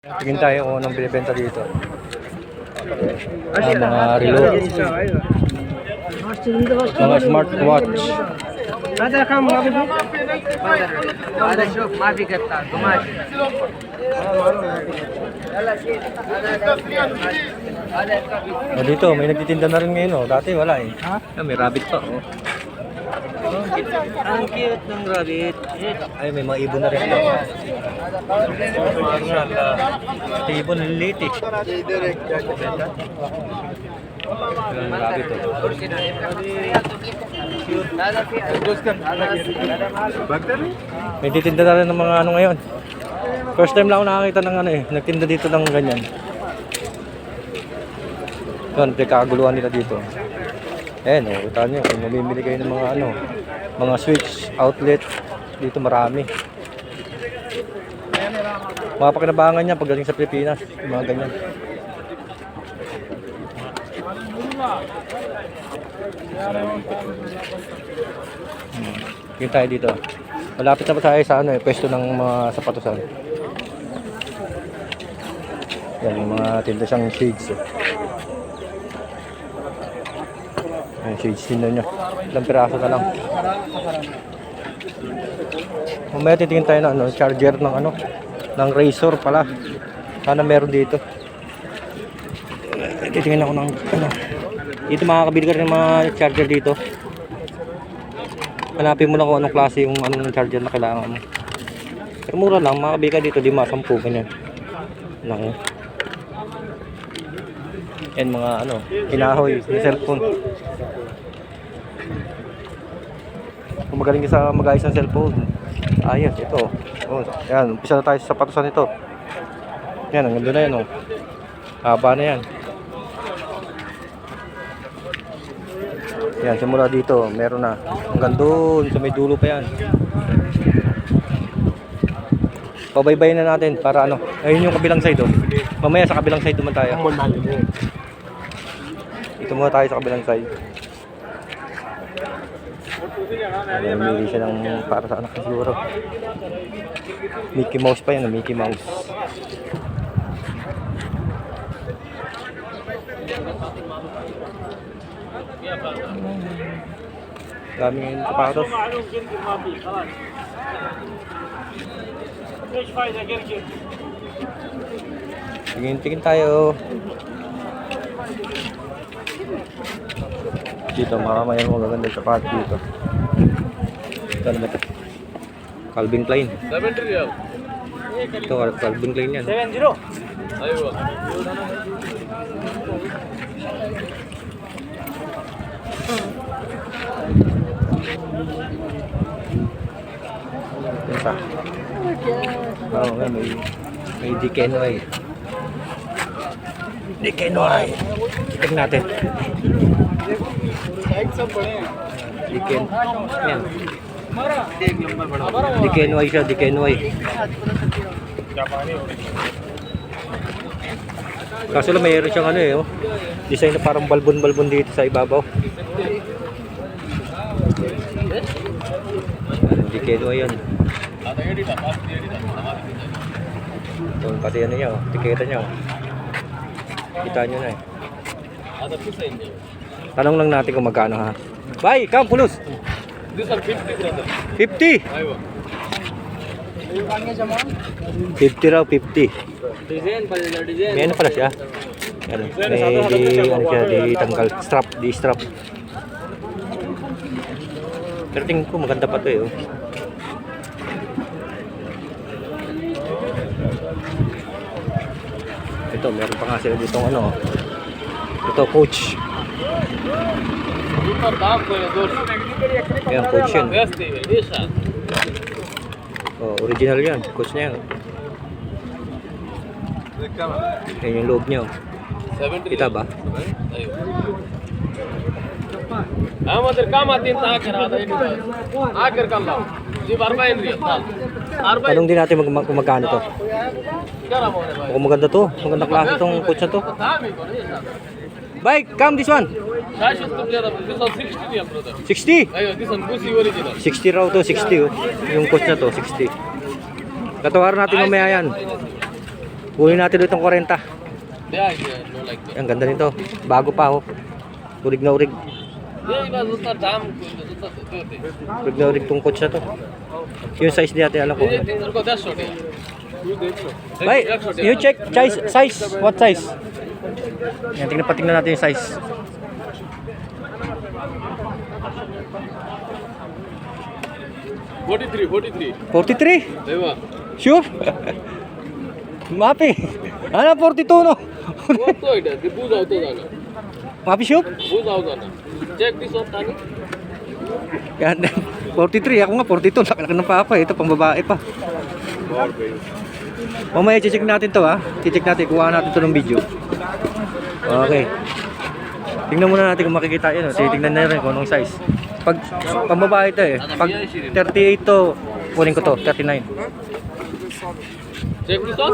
Tingin tayo kung anong binibenta dito. Ah, mga relo. Mga smartwatch. Ada kam abi bu? Ada çok mavi katta, kumaş. Dito, may nagtitinda na rin ngayon. Oh. Dati wala eh. Ha? May rabbit pa. Oh. Ang cute ng rabbit. Ay, may mga ibon na rin. Mashallah. Ibon lilit eh. Yung rabbit oh. May titinda na rin ng mga ano ngayon. First time lang ako nakakita ng ano eh. Nagtinda dito ng ganyan. Yun, pinagkakaguluhan nila dito. Ayan, oh, kita nyo, kung mamimili kayo ng mga ano, mga switch outlet, dito marami. Mga pakinabangan niya pagdating sa Pilipinas, mga ganyan. Hmm. Yun tayo dito. Malapit na pa tayo sa ano eh, pwesto ng mga sapatusan. Yan, yung mga tinda siyang shades. Eh. Ayan, shades din nyo. Ilang piraso na lang. Mamaya titingin tayo ng ano, charger ng ano, ng Razor pala. Sana meron dito. Titingin ako ng ano. Dito makakabili ka rin ng mga charger dito. Hanapin mo lang kung anong klase yung anong charger na kailangan mo. Pero mura lang, makakabili ka dito, di masampu, ganyan. Lang. Yan mga ano, kinahoy, yung cellphone. Kung magaling sa mag-ayos ng cellphone, ayos, ito. Oh, yan, umpisa na tayo sa patusan nito. Yan, ang ganda na yan, oh. Haba na yan. Yan, simula dito, meron na. Hanggang doon, sa may dulo pa yan. Pabaybayin na natin para ano. Ayun yung kabilang side, oh. Mamaya sa kabilang side naman tayo. Ito muna tayo sa kabilang side. Namili siya ng para sa anak siguro. Mickey Mouse pa oh, Mickey Mouse. Dami ngayon sapatos. Tingin-tingin tayo. Dito, mamaya magaganda sapatos dito. Ito ano ba ito? Calvin Klein. 70 riyal. Ito, Calvin Klein yan. 70 Aywa. Ito pa. Oo, nga, may, may Dikenoy. Dikenoy. Tignan natin. Diken. Yan. Dikenoy siya, Dikenoy. Kaso lang mayroon siyang ano eh, oh. Design na parang balbon-balbon dito sa ibabaw. Dikenoy yan. Ito, pati ano niya, oh. tiketa niya. Oh. Kita nyo na eh. Tanong lang natin kung magkano ha. Bye, come pulos. This are 50 brother. 50. Aywa. 50 raw, 50. Design design. May ano pala siya? Ano, may di, ano siya, di tanggal, strap, di strap. Pero tingin ko maganda pa to eh. Oh. Ito, meron pa nga sila dito ano. oh. Ito, coach. Super dako yung doors. Yan, coach yun. Best TV, Lisa. Oh, original yan. Coach na yan. Yan yung loob niya. Kita ba? हम उधर काम आते हैं आकर आकर काम लाओ जी बारबा इंद्रिय Tanong din natin mag kung magkano to. Kung maganda to, maganda klase tong kutsa to. Bike, come this one. 60? Ayun, this one, Busi original. 60 raw to, 60 oh. Yung coach na to, 60. Katawaran natin mamaya yan. Kunin natin itong 40. Yeah, no like that. Ang ganda nito. Bago pa oh. Urig na urig. Urig na urig tong coach na to. Yung size niya ate, alam ko. Bay, you check size, size, what size? Yan, tingnan patingnan natin yung size. 43, 43. 43? Diba? Sure? Mapi. Ana 42 no. কত এটা যে বুঝাও তো জানো মাপি sure? Buzaw জানো Check this out tani. Yan. 43 ako nga 42 nakalaki ng papa ito pambabae pa. Mamaya check natin to ha. Check natin kuha natin to ng video. Okay. Tingnan muna natin kung makikita yun. Oh. Titingnan na rin kung anong size. Pag pambabae ito eh. Pag 38 to, kunin ko to, 39. Check mo to?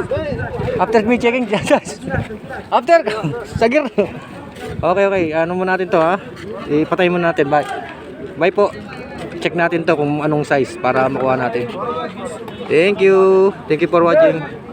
After me checking, after, sagir. Okay, okay. Ano muna natin to ha? Ipatay muna natin. Bye. Bye po. Check natin to kung anong size para makuha natin. Thank you. Thank you for watching.